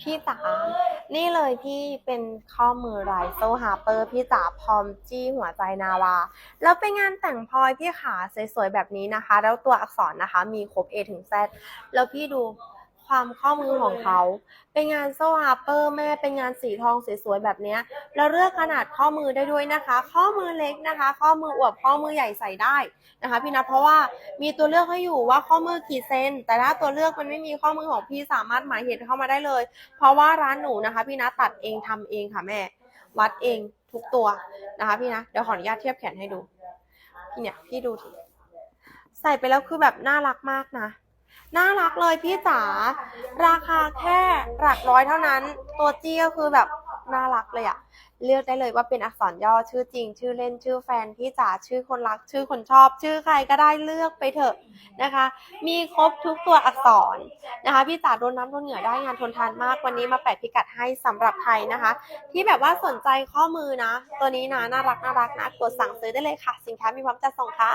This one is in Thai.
พี่จ๋า นี่เลยพี่เป็นข้อมือไรโซฮาร์เปอร์พี่จ๋าพร้อมจี้หัวใจนาวา แล้วเป็นงานแต่งพลอยพี่ขาสวยๆแบบนี้นะคะ แล้วตัวอักษรนะคะ มีครบ A ถึง Z แล้วพี่ดู ความข้อมือของเขา เป็นงานโซ่ฮาร์เปอร์แม่เป็นงานสีทองสวยๆแบบนี้แล้วเลือกขนาดข้อมือได้ด้วยนะคะ ข้อมือเล็กนะคะ ข้อมืออวบข้อมือใหญ่ใส่ได้นะคะพี่นะเพราะว่ามีตัวเลือกให้อยู่ว่าข้อมือกี่เซนแต่ถ้าตัวเลือกมันไม่มีข้อมือของพี่สามารถหมายเหตุเข้ามาได้เลย เพราะว่าร้านหนูนะคะ พี่นะตัดเองทำเองค่ะแม่ วัดเองทุกตัวนะคะ พี่นะเดี๋ยวขออนุญาตเทียบแขนให้ดูพี่เนี่ยพี่ดูทีใส่ไปแล้วคือแบบน่ารักมากนะ น่ารักเลยพี่จ๋าราคาแค่หลักร้อยเท่านั้น ตัวจี้ก็คือแบบน่ารักเลยอะเลือกได้เลยว่าเป็นอักษรย่อชื่อจริง ชื่อเล่นชื่อแฟนพี่จ๋าชื่อคนรัก ชื่อคนชอบ ชื่อใครก็ได้เลือกไปเถอะนะคะ มีครบทุกตัวอักษรนะคะ พี่จ๋าโดนน้ำโดนเหงื่อได้งานทนทานมากวันนี้มาแปะพิกัดให้สำหรับใครนะคะ ที่แบบว่าสนใจข้อมือนะ ตัวนี้นะน่ารักน่ารักนะกดสั่งซื้อได้เลยค่ะ สินค้ามีพร้อมจัดส่งค่ะ